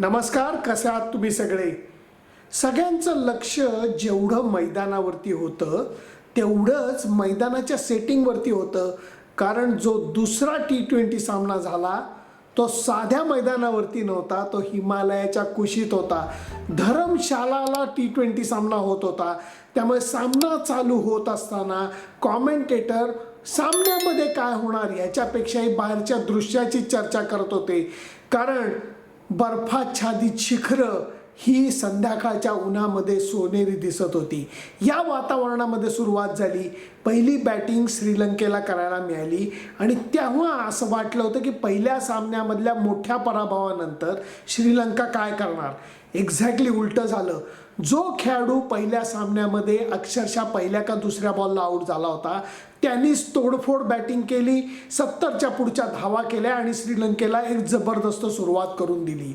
नमस्कार कसे आहात तुम्ही सगळे? सगळ्यांचं लक्ष जेवढं मैदानावरती होतं तेवढंच मैदानाच्या सेटिंगवरती होतं. कारण जो दुसरा टी ट्वेंटी सामना झाला तो साध्या मैदानावरती नव्हता तो हिमालयाच्या कुशीत होता. धरमशालाला टी ट्वेंटी सामना होत होता. त्यामुळे सामना चालू होत असताना कॉमेंटेटर सामन्यामध्ये काय होणार याच्यापेक्षाही बाहेरच्या दृश्याची चर्चा करत होते. कारण बर्फाच्छादित शिखरं ही संध्याकाळच्या उन्हामध्ये सोनेरी दिसत होती. या वातावरणामध्ये सुरुवात झाली. पहिली बॅटिंग श्रीलंकेला करायला मिळाली. आणि तेव्हा असं वाटलं होतं की पहिल्या सामन्यामधल्या मोठ्या पराभवानंतर श्रीलंका काय करणार? एक्झॅक्टली उलटं झालं. जो खेळाडू पहिल्या सामन्यामध्ये अक्षरशः पहिल्या का दुसऱ्या बॉलला आऊट झाला होता त्यांनीच तोडफोड बॅटिंग केली सत्तरच्या पुढच्या धावा केल्या आणि श्रीलंकेला एक जबरदस्त सुरुवात करून दिली.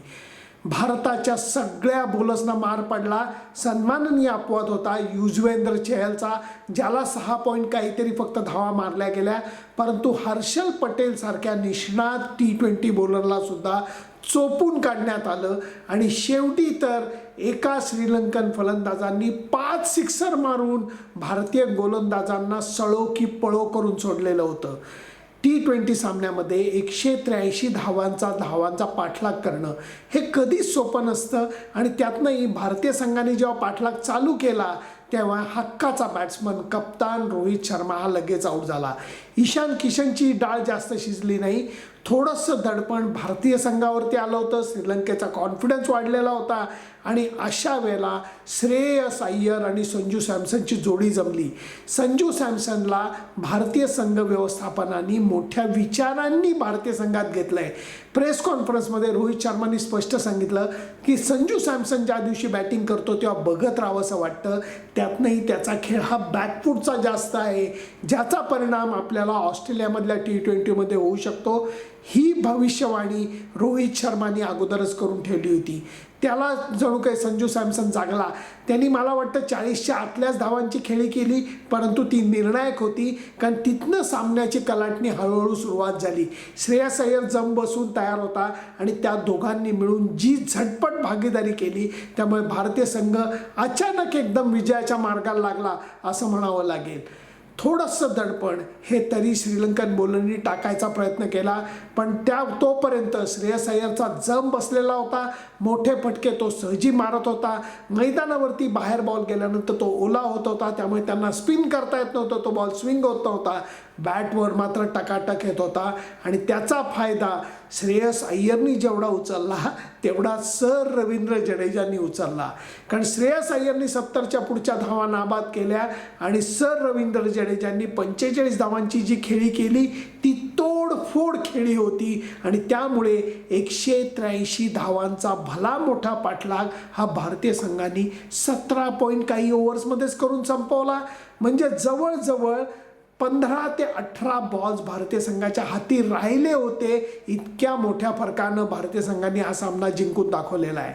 भारताच्या सगळ्या बॉलर्सना मार पडला. सन्माननीय अपवाद होता. युजवेंद्र चहलचा ज्याला सहा पॉईंट काहीतरी फक्त धावा मारल्या गेल्या. परंतु हर्षल पटेल सारख्या निष्णात टी ट्वेंटी बॉलरला सुद्धा चोपून काढण्यात आलं. आणि शेवटी तर एका श्रीलंकन फलंदाजांनी पाच सिक्सर मारून भारतीय गोलंदाजांना सळो की पळो करून सोडलेलं होतं. टी ट्वेंटी सामन्यामध्ये एकशे त्र्याऐंशी धावांचा धावांचा पाठलाग करणं हे कधीच सोपं नसतं. आणि त्यातनंही भारतीय संघाने जेव्हा पाठलाग चालू केला तेव्हा हक्काचा बॅट्समन कप्तान रोहित शर्मा हा लगेच आऊट झाला. ईशान किशनची डाळ जास्त शिजली नाही. थोडंसं दडपण भारतीय संघावरती आलं होतं. श्रीलंकेचा कॉन्फिडन्स वाढलेला होता आणि अशा वेळेला श्रेयस अय्यर आणि संजू सॅमसनची जोडी जमली. संजू सॅमसनला भारतीय संघ व्यवस्थापनाने मोठ्या विचारांनी भारतीय संघात घेतलं आहे प्रेस कॉन्फरन्समध्ये रोहित शर्मानी स्पष्ट सांगितलं की संजू सॅमसन ज्या दिवशी बॅटिंग करतो तेव्हा बघत राहावं असं वाटतं. त्यातनंही त्याचा खेळ हा बॅकफूटचा जास्त आहे ज्याचा परिणाम आपल्याला ऑस्ट्रेलियामधल्या टी ट्वेंटीमध्ये होऊ शकतो. ही भविष्यवाणी रोहित शर्माने अगोदरच करून ठेवली होती. त्याला जणू काही संजू सॅमसन जागला. त्यांनी मला वाटतं चाळीसच्या आतल्याच धावांची खेळी केली परंतु ती निर्णायक होती कारण तिथनं सामन्याची कलाटणी हळूहळू सुरुवात झाली. श्रेयस अय्यर जम बसून तयार होता आणि त्या दोघांनी मिळून जी झटपट भागीदारी केली त्यामुळे भारतीय संघ अचानक एकदम विजयाच्या मार्गाला लागला असं म्हणावं लागेल. थोडंसं दडपण हे तरी श्रीलंकन बोलणी टाकायचा प्रयत्न केला. पण त्या तोपर्यंत श्रेयस अय्यरचा जम बसलेला होता. मोठे फटके तो सहजी मारत होता. मैदानावरती बाहेर बॉल गेल्यानंतर तो ओला होत होता. त्यामुळे त्यांना स्पिन करता येत नव्हतं. तो बॉल स्विंग होत नव्हता. बॅटवर मात्र टकाटक येत होता. आणि त्याचा फायदा श्रेयस अय्यरनी जेवढा उचलला तेवढा सर रवींद्र जडेजांनी उचलला. कारण श्रेयस अय्यरनी सत्तरच्या पुढच्या धावा नाबाद केल्या आणि सर रवींद्र जडेजांनी पंचेचाळीस धावांची जी खेळी केली ती तोडफोड खेळी होती. आणि त्यामुळे एकशे त्र्याऐंशी धावांचा भला मोठा पाठलाग हा भारतीय संघाने सतरा पॉईंट काही ओव्हर्समध्येच करून संपवला. म्हणजे जवळजवळ पंधरा ते अठरा बॉल्स भारतीय संघाच्या हाती राहिले होते. इतक्या मोठ्या फरकानं भारतीय संघाने हा सामना जिंकून दाखवलेला आहे.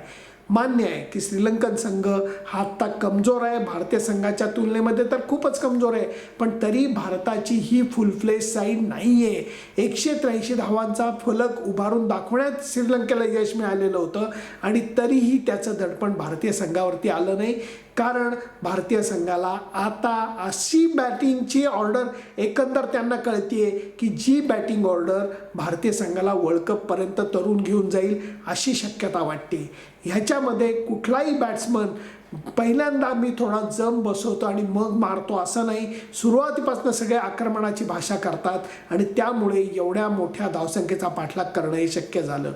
मान्य आहे की श्रीलंकन संघ हा आत्ता कमजोर आहे. भारतीय संघाच्या तुलनेमध्ये तर खूपच कमजोर आहे. पण तरी भारताची ही फुलफ्लेश साईड नाही आहे एकशे त्र्याऐंशी धावांचा फलक उभारून दाखवण्यात श्रीलंकेला यश मिळालेलं होतं. आणि तरीही त्याचं दडपण भारतीय संघावरती आलं नाही. कारण भारतीय संघाला आता अशी बॅटिंगची ऑर्डर एकंदर त्यांना कळतीये की जी बॅटिंग ऑर्डर भारतीय संघाला वर्ल्ड कपपर्यंत तरुण घेऊन जाईल अशी शक्यता वाटते. ह्याच्यामध्ये कुठलाही बॅट्समन पहिल्यांदा मी थोडा जम बसवतो आणि मग मारतो असं नाही. सुरुवातीपासून सगळे आक्रमणाची भाषा करतात आणि त्यामुळे एवढ्या मोठ्या धावसंख्येचा पाठलाग करणं हे शक्य झालं.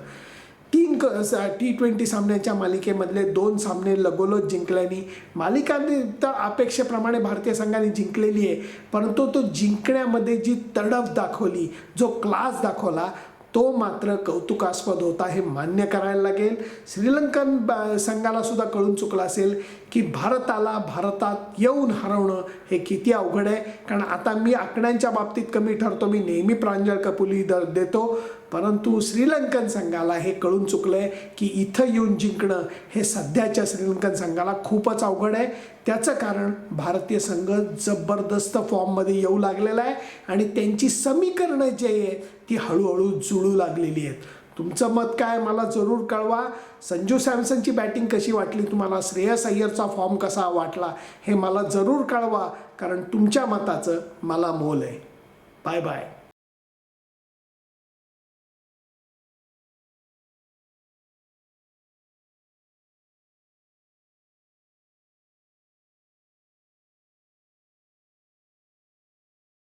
तीन क टी ट्वेंटी सामन्याच्या मालिकेमधले दोन सामने लगोलग जिंकल्याने मालिकांनी तर अपेक्षेप्रमाणे भारतीय संघाने जिंकलेली आहे परंतु तो जिंकण्यामध्ये जी तडफ दाखवली जो क्लास दाखवला तो मात्र कौतुकास्पद होता हे मान्य करायला लागेल. श्रीलंकन ब- संघाला सुद्धा कळून चुकलं असेल की भारताला भारतात येऊन हरवणं हे किती अवघड आहे. कारण आता मी आकड्यांच्या बाबतीत कमी ठरतो मी नेहमी प्रांजळ कपुली दर देतो. परंतु श्रीलंकन संघाला हे कळून चुकलं आहे की इथं येऊन जिंकणं हे सध्याच्या श्रीलंकन संघाला खूपच अवघड आहे. त्याचं कारण भारतीय संघ जबरदस्त फॉर्ममध्ये येऊ लागलेला आहे आणि त्यांची समीकरणं जे आहेत ती हळूहळू जुळू लागलेली आहेत. तुमचं मत काय मला जरूर कळवा. संजू सॅमसनची बॅटिंग कशी वाटली तुम्हाला? श्रेयस अय्यरचा फॉर्म कसा वाटला हे मला जरूर कळवा कारण तुमच्या मताचं मला मोल आहे. Bye bye.